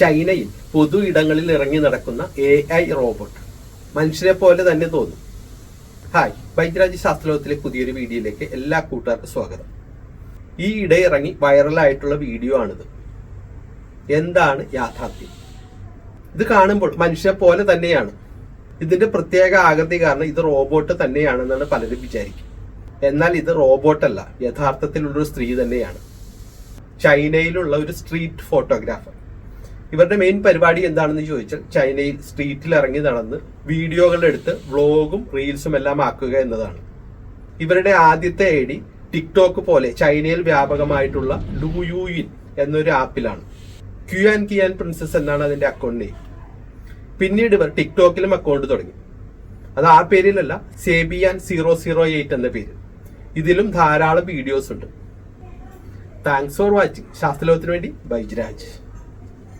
ചൈനയിൽ പൊതു ഇടങ്ങളിൽ ഇറങ്ങി നടക്കുന്ന എ ഐ റോബോട്ട് മനുഷ്യനെ പോലെ തന്നെ തോന്നും. ഹായ് വൈദ്യരാജ് ശാസ്ത്രലോകത്തിലെ പുതിയൊരു വീഡിയോയിലേക്ക് എല്ലാ കൂട്ടുകാർക്കും സ്വാഗതം. ഈ ഇട ഇറങ്ങി വൈറലായിട്ടുള്ള വീഡിയോ ആണിത്. എന്താണ് യാഥാർത്ഥ്യം? ഇത് കാണുമ്പോൾ മനുഷ്യനെ പോലെ തന്നെയാണ്. ഇതിന്റെ പ്രത്യേക ആകൃതി കാരണം ഇത് റോബോട്ട് തന്നെയാണെന്നാണ് പലരും വിചാരിക്കും. എന്നാൽ ഇത് റോബോട്ടല്ല യഥാർത്ഥത്തിലുള്ളൊരു സ്ത്രീ തന്നെയാണ്. ചൈനയിലുള്ള ഒരു സ്ട്രീറ്റ് ഫോട്ടോഗ്രാഫർ ഇവരുടെ മെയിൻ പരിപാടി എന്താണെന്ന് ചോദിച്ചാൽ ചൈനയിൽ സ്ട്രീറ്റിൽ ഇറങ്ങി നടന്ന് വീഡിയോകൾ എടുത്ത് വ്ളോഗും റീൽസും എല്ലാം ആക്കുക എന്നതാണ്. ഇവരുടെ ആദ്യത്തെ ഐ ഡി ടിക്ടോക്ക് പോലെ ചൈനയിൽ വ്യാപകമായിട്ടുള്ള ഡുയൂയിൻ എന്നൊരു ആപ്പിലാണ്. ക്യു ക്യുയാൻ കിയാൻ പ്രിൻസസ് എന്നാണ് അതിന്റെ അക്കൗണ്ട് നെയിം പിന്നീട് ഇവർ ടിക്ടോക്കിലും അക്കൗണ്ട് തുടങ്ങി. അത് ആ പേരിലല്ല സേബിയാൻ സീറോ സീറോ എയ്റ്റ് എന്ന പേര്. ഇതിലും ധാരാളം വീഡിയോസ് ഉണ്ട്. താങ്ക്സ് ഫോർ വാച്ചിങ് ശാസ്ത്രലോകത്തിന് വേണ്ടി ബൈജ്രാജ്